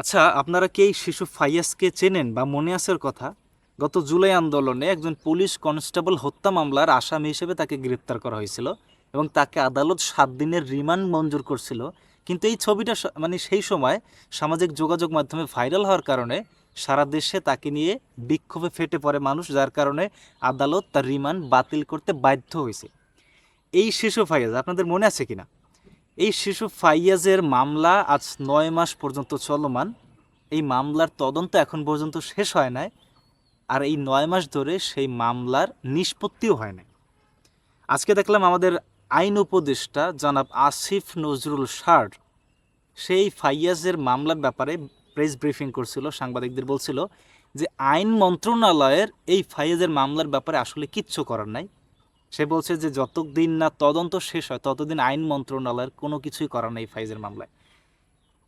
আচ্ছা আপনারা কি শিশু ফাইয়াসকে চেনেন বা মনে আসার কথা? গত জুলাই আন্দোলনে একজন পুলিশ কনস্টেবল হত্যা মামলার আসামি হিসেবে তাকে গ্রেপ্তার করা হয়েছিল এবং তাকে আদালত সাত দিনের রিমান্ড মঞ্জুর করছিল। কিন্তু এই ছবিটা মানে সেই সময় সামাজিক যোগাযোগ মাধ্যমে ভাইরাল হওয়ার কারণে সারা দেশে তাকে নিয়ে বিক্ষোভে ফেটে পড়ে মানুষ, যার কারণে আদালত তার রিমান্ড বাতিল করতে বাধ্য হয়েছে। এই শিশু ফাইয়াজ, আপনাদের মনে আছে কিনা? এই শিশু ফাইয়াজের মামলা আজ নয় মাস পর্যন্ত চলমান। এই মামলার তদন্ত এখন পর্যন্ত শেষ হয় নাই। আর এই নয় মাস ধরে সেই মামলার নিষ্পত্তিও হয় নাই। আজকে দেখলাম আমাদের আইন উপদেষ্টা জনাব আসিফ নজরুল সার সেই ফাইয়াজের মামলার ব্যাপারে প্রেস ব্রিফিং করছিল, সাংবাদিকদের বলছিল যে আইন মন্ত্রণালয়ের এই ফাইয়াজের মামলার ব্যাপারে আসলে কিচ্ছু করার নাই। সে বলছে যে যতদিন না তদন্ত শেষ হয়, ততদিন আইন মন্ত্রণালয়ের কোনো কিছুই করার নেই ফাইজের মামলায়।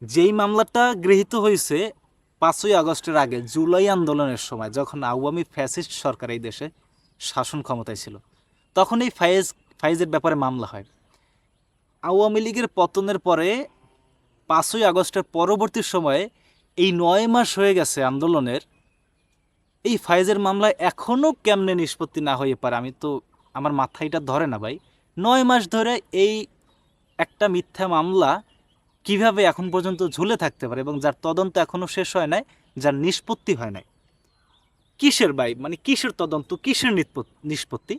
যেই মামলাটা গৃহীত হয়েছে পাঁচই আগস্টের আগে, জুলাই আন্দোলনের সময়, যখন আওয়ামী ফ্যাসিস্ট সরকার এই দেশে শাসন ক্ষমতায় ছিল, তখন এই ফাইজ, ফাইজের ব্যাপারে মামলা হয়। আওয়ামী লীগের পতনের পরে পাঁচই আগস্টের পরবর্তী সময়ে এই নয় মাস হয়ে গেছে আন্দোলনের, এই ফাইজের মামলায় এখনও কেমনে নিষ্পত্তি না হয়ে পারে আমি তো আমার মাথায় এটা ধরে না ভাই। নয় মাস ধরে এই একটা মিথ্যা মামলা কীভাবে এখন পর্যন্ত ঝুলে থাকতে পারে এবং যার তদন্ত এখনও শেষ হয় নাই, যার নিষ্পত্তি হয় নাই? কিসের ভাই? মানে কিসের তদন্ত? কিসের নিষ্পত্তি?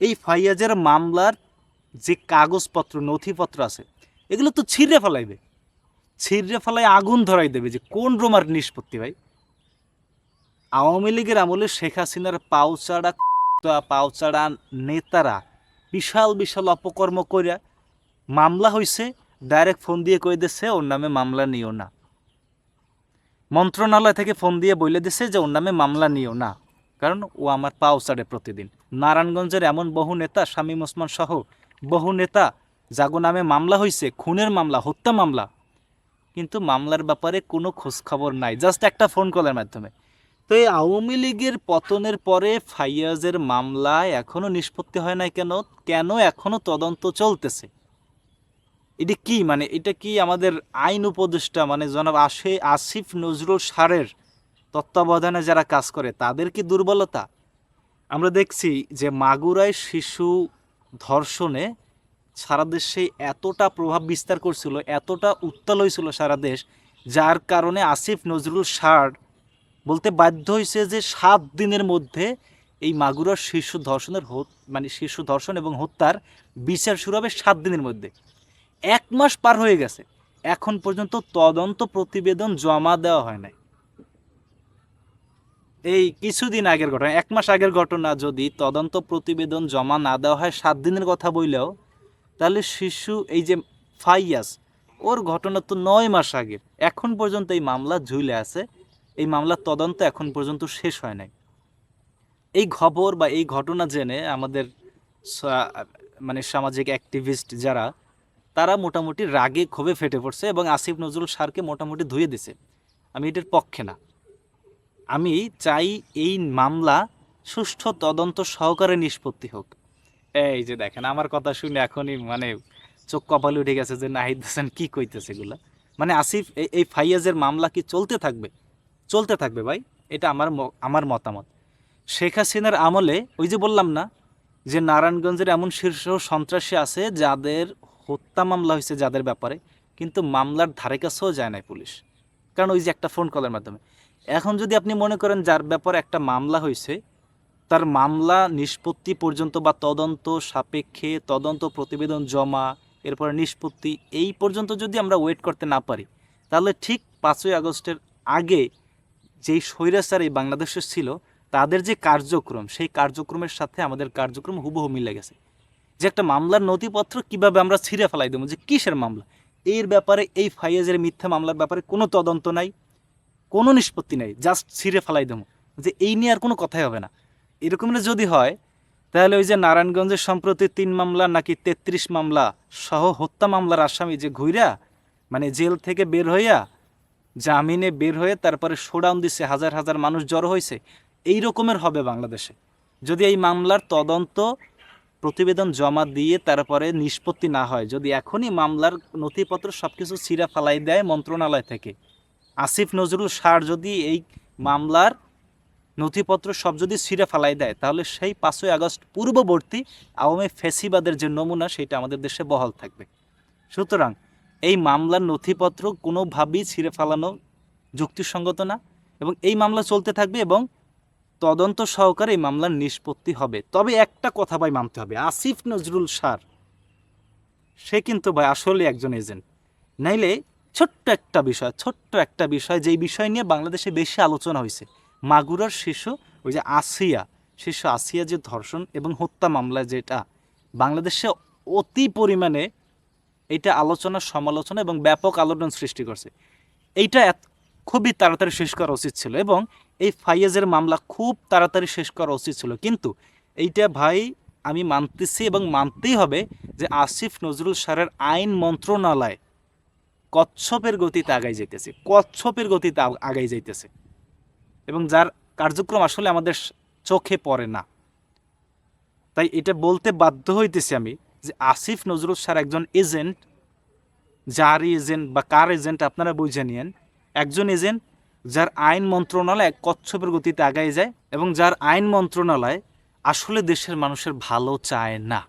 এই ফাইয়াজের মামলার যে কাগজপত্র, নথিপত্র আছে, এগুলো তো ছিঁড়ে ফেলাইবে। ছিঁড়ে ফেলাই আগুন ধরাই দেবে যে কোন রোমার নিষ্পত্তি ভাই? আওয়ামী লীগের আমলে শেখ হাসিনার পাউচাড়া পাউচাড়া নেতারা বিশাল বিশাল অপকর্ম করিয়া মামলা হইছে, ডাইরেক্ট ফোন দিয়ে কই দিচ্ছে ওর নামে মামলা নিও না। মন্ত্রণালয় থেকে ফোন দিয়ে বলে দিছে যে, ওর নামে মামলা নিও না, কারণ ও আমার পাও চাড়ে প্রতিদিন। নারায়ণগঞ্জের এমন বহু নেতা, শামীম ওসমান সহ বহু নেতা জাগো নামে মামলা হয়েছে খুনের মামলা, হত্যা মামলা, কিন্তু মামলার ব্যাপারে কোনো খোঁজখবর নাই, জাস্ট একটা ফোন কলের মাধ্যমে। তো এই আওয়ামী লীগের পতনের পরে ফাইয়াজের মামলা এখনও নিষ্পত্তি হয় নাই কেন? কেন এখনও তদন্ত চলতেছে? এটা কি মানে এটা কি আমাদের আইন উপদেষ্টা মানে জনাব আসে আসিফ নজরুল সারের তত্ত্বাবধানে যারা কাজ করে, তাদের কি দুর্বলতা? আমরা দেখছি যে মাগুরায় শিশু ধর্ষণে সারা দেশে এতটা প্রভাব বিস্তার করছিল, এতটা উত্তাল হয়েছিল সারা দেশ, যার কারণে আসিফ নজরুল সার বলতে বাধ্য হয়েছে যে সাত দিনের মধ্যে এই মাগুরার শিশু ধর্ষণের মানে শিশু ধর্ষণ এবং হত্যার বিচার শুরু হবে সাত দিনের মধ্যে। এক মাস পার হয়ে গেছে। এখন পর্যন্ত তদন্ত প্রতিবেদন জমা দেওয়া হয় নাই। এই কিছুদিন আগের ঘটনা, এক মাস আগের ঘটনা যদি তদন্ত প্রতিবেদন জমা না দেওয়া হয় সাত দিনের কথা বললেও, তাহলে শিশু, এই যে ফাইয়াস, ওর ঘটনা তো নয় মাস আগের। এখন পর্যন্ত এই মামলা ঝুলে আছে। এই মামলার তদন্ত এখন পর্যন্ত শেষ হয় নাই। এই খবর বা এই ঘটনা জেনে আমাদের মানে সামাজিক অ্যাক্টিভিস্ট যারা, তারা মোটামুটি রাগে ক্ষোভে ফেটে পড়ছে এবং আসিফ নজরুল সারকে মোটামুটি ধুয়ে দিছে। আমি এটার পক্ষে না। আমি চাই এই মামলা সুষ্ঠু তদন্ত সহকারে নিষ্পত্তি হোক। এই যে দেখেন, আমার কথা শুনে এখনই মানে চোখ কপালে উঠে গেছে যে নাহিদ হাসান কী কইতেছে এগুলা। মানে আসিফ এই- এই ফাইয়াজের মামলা কি চলতে থাকবে? চলতে থাকবে ভাই, এটা আমার আমার মতামত। শেখ হাসিনার আমলে, ওই যে বললাম না, যে নারায়ণগঞ্জের এমন শীর্ষ সন্ত্রাসী আছে যাদের হত্যা মামলা হয়েছে যাদের ব্যাপারে, কিন্তু মামলার ধারে কাছেও যায় নাই পুলিশ। কারণ ওই যে একটা ফোন কলের মাধ্যমে। এখন যদি আপনি মনে করেন যার ব্যাপারে একটা মামলা হয়েছে, তার মামলা নিষ্পত্তি পর্যন্ত বা তদন্ত সাপেক্ষে তদন্ত প্রতিবেদন জমা, এরপরে নিষ্পত্তি, এই পর্যন্ত যদি আমরা ওয়েট করতে না পারি, তাহলে ঠিক পাঁচই আগস্টের আগে যেই স্বৈরাচার এই বাংলাদেশে ছিল, তাদের যে কার্যক্রম, সেই কার্যক্রমের সাথে আমাদের কার্যক্রম হুবহু মিলে গেছে। যে একটা মামলার নথিপত্র কীভাবে আমরা ছিঁড়ে ফেলাই দেবো, যে কিসের মামলা? এর ব্যাপারে, এই ফাইয়াজের মিথ্যা মামলার ব্যাপারে কোনো তদন্ত নাই, কোনো নিষ্পত্তি নাই, জাস্ট ছিঁড়ে ফেলাই দেবো। যে এই নিয়ে আর কোনো কথাই হবে না। এরকম যদি হয়, তাহলে ওই যে নারায়ণগঞ্জে সম্প্রতি তিন মামলা নাকি তেত্রিশ মামলা সহ হত্যা মামলার আসামি যে ঘুইরা মানে জেল থেকে বের হইয়া জামিনে বের হয়ে তারপরে শোডাউন দিছে, হাজার হাজার মানুষ জড়ো হয়েছে, এই রকমের হবে বাংলাদেশে। যদি এই মামলার তদন্ত প্রতিবেদন জমা দিয়ে তারপরে নিষ্পত্তি না হয়, যদি এখনই মামলার নথিপত্র সব কিছু ছিঁড়া ফালাই দেয় মন্ত্রণালয় থেকে, আসিফ নজরুল সার যদি এই মামলার নথিপত্র সব যদি ছিঁড়ে ফালাই দেয়, তাহলে সেই পাঁচই আগস্ট পূর্ববর্তী আওয়ামী ফেসিবাদের যে নমুনা, সেটা আমাদের দেশে বহাল থাকবে। সুতরাং এই মামলার নথিপত্র কোনোভাবেই ছিঁড়ে ফেলানো যুক্তিসঙ্গত না এবং এই মামলা চলতে থাকবে এবং তদন্ত সহকারে এই মামলার নিষ্পত্তি হবে। তবে একটা কথা ভাই মানতে হবে, আসিফ নজরুল সার সে কিন্তু ভাই আসলে একজন এজেন্ট। নাইলে ছোট্ট একটা বিষয়, ছোট্ট একটা বিষয়, যেই বিষয় নিয়ে বাংলাদেশে বেশি আলোচনা হয়েছে। মাগুরার শিশু, ওই যে আসিয়া, শিশু আসিয়া যে ধর্ষণ এবং হত্যা মামলা যেটা, বাংলাদেশে অতি পরিমাণে এটা আলোচনা, সমালোচনা এবং ব্যাপক আলোড়ন সৃষ্টি করছে। এইটা খুবই তাড়াতাড়ি শেষ করা উচিত ছিল এবং এই ফাইয়াজের মামলা খুব তাড়াতাড়ি শেষ করা উচিত ছিল। কিন্তু এইটা ভাই আমি মানতেছি এবং মানতেই হবে যে আসিফ নজরুল সারের আইন মন্ত্রণালয় কচ্ছপের গতিতে আগাই যাইতেছে, কচ্ছপের গতিতে আগ- আগাই যাইতেছে। এবং যার কার্যক্রম আসলে আমাদের চোখে পড়ে না। তাই এটা বলতে বাধ্য হইতেছি আমি যে আসিফ নজরুল স্যার একজন এজেন্ট, যার এজেন্ট বা কার এজেন্ট আপনারা বুঝে নিয়েন। একজন এজেন্ট যার আইন মন্ত্রণালয় কচ্ছপের গতিতে আগায় যায় এবং যার আইন মন্ত্রণালয় আসলে দেশের মানুষের ভালো চায় না।